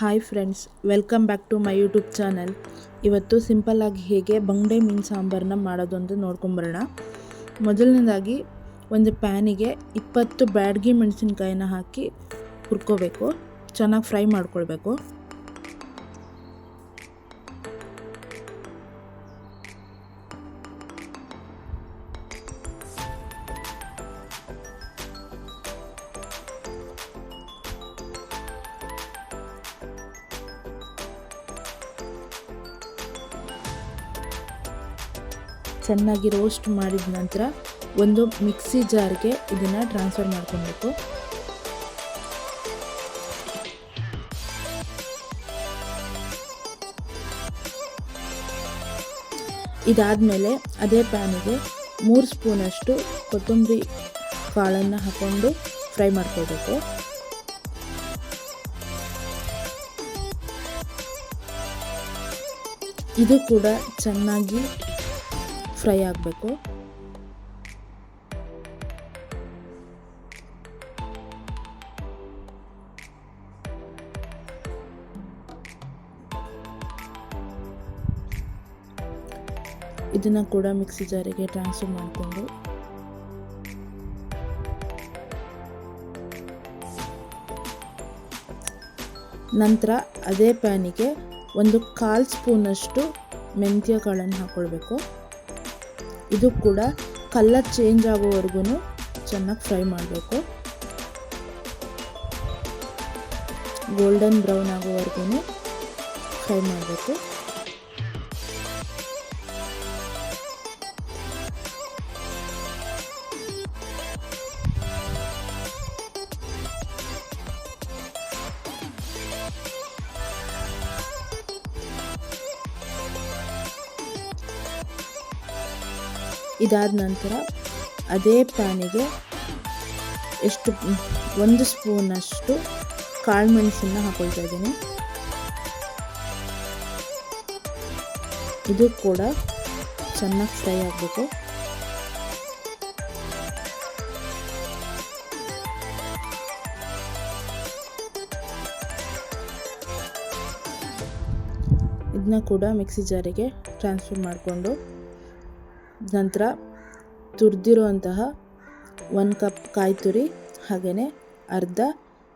Hi friends welcome back to my YouTube channel ಇವತ್ತು ಸಿಂಪಲ್ಲಾಗಿ ಹೇಗೆ ಬಂಗಡೆ ಮೀನು ಸಾಂಬಾರನ್ನ ಮಾಡೋದು ಅಂತ ನೋಡ್ಕೊಂಬರೋಣ. ಮೊದಲನೇದಾಗಿ ಒಂದು ಪ್ಯಾನಿಗೆ ಇಪ್ಪತ್ತು ಬ್ಯಾಡ್ಗಿ ಮೆಣಸಿನ್ಕಾಯಿನ ಹಾಕಿ ಹುರ್ಕೋಬೇಕು. ಚೆನ್ನಾಗಿ ಫ್ರೈ ಮಾಡ್ಕೊಳ್ಬೇಕು. ಚೆನ್ನಾಗಿ ರೋಸ್ಟ್ ಮಾಡಿದ ನಂತರ ಒಂದು ಮಿಕ್ಸಿ ಜಾರ್ಗೆ ಇದನ್ನು ಟ್ರಾನ್ಸ್ಫರ್ ಮಾಡ್ಕೊಬೇಕು. ಇದಾದಮೇಲೆ ಅದೇ ಪ್ಯಾನಿಗೆ ಮೂರು ಸ್ಪೂನಷ್ಟು ಕೊತ್ತಂಬರಿ ಕಾಳನ್ನು ಹಾಕ್ಕೊಂಡು ಫ್ರೈ ಮಾಡ್ಕೋಬೇಕು ಇದು ಕೂಡ ಚೆನ್ನಾಗಿ ಫ್ರೈ ಆಗಬೇಕು. ಇದನ್ನು ಕೂಡ ಮಿಕ್ಸಿ ಜಾರಿಗೆ ಟ್ರಾನ್ಸ್ಫರ್ ಮಾಡಿಕೊಂಡು. ನಂತರ ಅದೇ ಪ್ಯಾನಿಗೆ ಒಂದು ಕಾಲು ಸ್ಪೂನಷ್ಟು ಮೆಂತ್ಯ ಕಾಳನ್ನು ಹಾಕ್ಕೊಳ್ಬೇಕು ಇದು ಕೂಡ ಕಲರ್ ಚೇಂಜ್ ಆಗೋವರೆಗೂ ಚೆನ್ನಾಗಿ ಫ್ರೈ ಮಾಡಬೇಕು. ಗೋಲ್ಡನ್ ಬ್ರೌನ್ ಆಗೋವರೆಗೂ ಫ್ರೈ ಮಾಡಬೇಕು. ಇದಾದ ನಂತರ ಅದೇ ಪ್ಯಾನಿಗೆ ಎಷ್ಟು, ಒಂದು ಸ್ಪೂನಷ್ಟು ಕಾಳು ಮೆಣಸನ್ನು ಹಾಕೊಳ್ತಾ ಇದ್ದೀನಿ. ಇದು ಕೂಡ ಚೆನ್ನಾಗಿ ಫ್ರೈ ಆಗಬೇಕು. ಇದನ್ನ ಕೂಡ ಮಿಕ್ಸಿ ಜಾರಿಗೆ ಟ್ರಾನ್ಸ್ಫರ್ ಮಾಡಿಕೊಂಡು ನಂತರ ತುರಿದಿರುವಂತಹ ಒಂದು ಕಪ್ ಕಾಯಿ ತುರಿ ಹಾಗೆಯೇ ಅರ್ಧ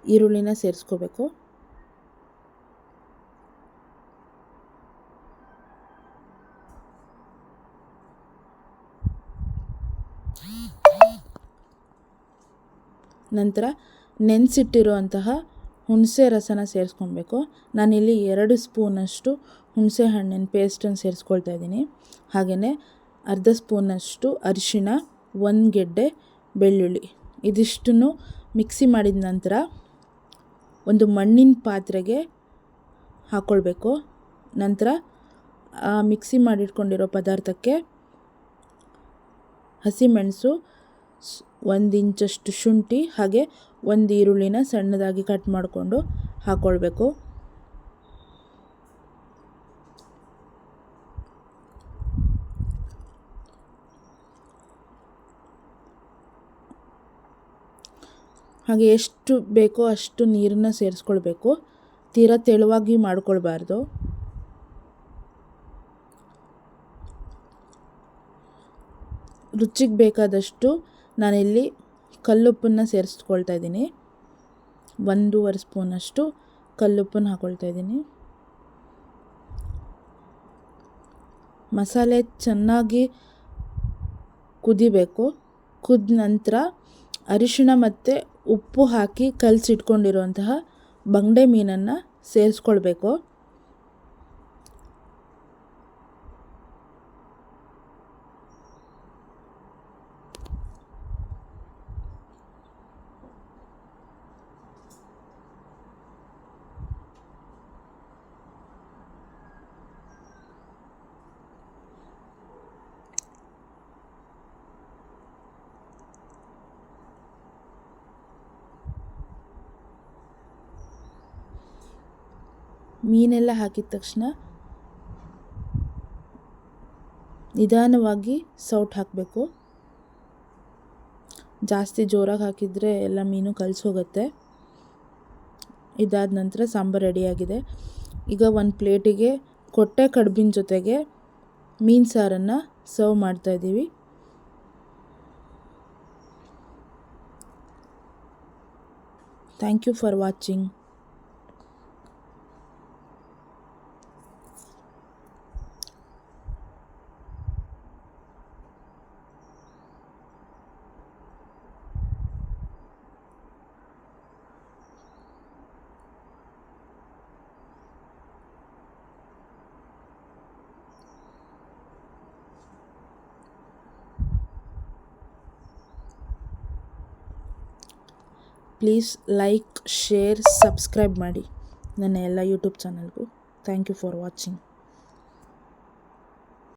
ಈರುಳ್ಳಿನ ಸೇರಿಸ್ಕೋಬೇಕು. ನಂತರ ನೆನೆಸಿಟ್ಟಿರುವಂತಹ ಹುಣಸೆ ರಸನ ಸೇರಿಸ್ಕೊಬೇಕು. ನಾನಿಲ್ಲಿ ಎರಡು ಸ್ಪೂನಷ್ಟು ಹುಣಸೆ ಹಣ್ಣಿನ ಪೇಸ್ಟನ್ನು ಸೇರಿಸ್ಕೊಳ್ತಾ ಇದ್ದೀನಿ. ಹಾಗೆಯೇ ಅರ್ಧ ಸ್ಪೂನಷ್ಟು ಅರಿಶಿಣ, ಒಂದು ಗೆಡ್ಡೆ ಬೆಳ್ಳುಳ್ಳಿ. ಇದಿಷ್ಟನ್ನು ಮಿಕ್ಸಿ ಮಾಡಿದ ನಂತರ ಒಂದು ಮಣ್ಣಿನ ಪಾತ್ರೆಗೆ ಹಾಕ್ಕೊಳ್ಬೇಕು ನಂತರ ಆ ಮಿಕ್ಸಿ ಮಾಡಿಟ್ಕೊಂಡಿರೋ ಪದಾರ್ಥಕ್ಕೆ ಹಸಿಮೆಣಸು, ಒಂದು ಇಂಚಷ್ಟು ಶುಂಠಿ ಹಾಗೆ ಒಂದು ಈರುಳ್ಳಿನ ಸಣ್ಣದಾಗಿ ಕಟ್ ಮಾಡಿಕೊಂಡು ಹಾಕ್ಕೊಳ್ಬೇಕು ಹಾಗೆ ಎಷ್ಟು ಬೇಕೋ ಅಷ್ಟು ನೀರನ್ನು ಸೇರಿಸ್ಕೊಳ್ಬೇಕು. ತೀರ ತೆಳುವಾಗಿ ಮಾಡ್ಕೊಳ್ಬಾರ್ದು. ರುಚಿಗೆ ಬೇಕಾದಷ್ಟು ನಾನಿಲ್ಲಿ ಕಲ್ಲುಪ್ಪನ್ನು ಸೇರಿಸ್ಕೊಳ್ತಾ ಇದ್ದೀನಿ. ಒಂದೂವರೆ ಸ್ಪೂನಷ್ಟು ಕಲ್ಲುಪ್ಪನ್ನು ಹಾಕ್ಕೊಳ್ತಾ ಇದ್ದೀನಿ. ಮಸಾಲೆ ಚೆನ್ನಾಗಿ ಕುದಿಬೇಕು. ಕುದ ನಂತರ ಅರಿಶಿಣ ಮತ್ತು ಉಪ್ಪು ಹಾಕಿ ಕಲಸಿಟ್ಕೊಂಡಿರುವಂತಹ ಬಂಗಡೆ ಮೀನನ್ನು ಸೇರಿಸ್ಕೊಳ್ಬೇಕು. ಮೀನೆಲ್ಲ ಹಾಕಿದ ತಕ್ಷಣ ನಿಧಾನವಾಗಿ ಸೌಟ್ ಹಾಕಬೇಕು. ಜಾಸ್ತಿ ಜೋರಾಗಿ ಹಾಕಿದರೆ ಎಲ್ಲ ಮೀನು ಕಲಸೋಗುತ್ತೆ ಇದಾದ ನಂತರ ಸಾಂಬಾರು ರೆಡಿಯಾಗಿದೆ. ಈಗ ಒಂದು ಪ್ಲೇಟಿಗೆ ಕೊಟ್ಟೆ ಕಡುಬಿನ ಜೊತೆಗೆ ಮೀನು ಸಾರನ್ನು ಸರ್ವ್ ಮಾಡ್ತಾಯಿದ್ದೀವಿ thank you for watching. Please like share subscribe ಮಾಡಿ. ನನ್ನ ಎಲ್ಲ ಯೂಟ್ಯೂಬ್ ಚಾನಲ್ಗೂ ಥ್ಯಾಂಕ್ ಯು ಫಾರ್ ವಾಚಿಂಗ್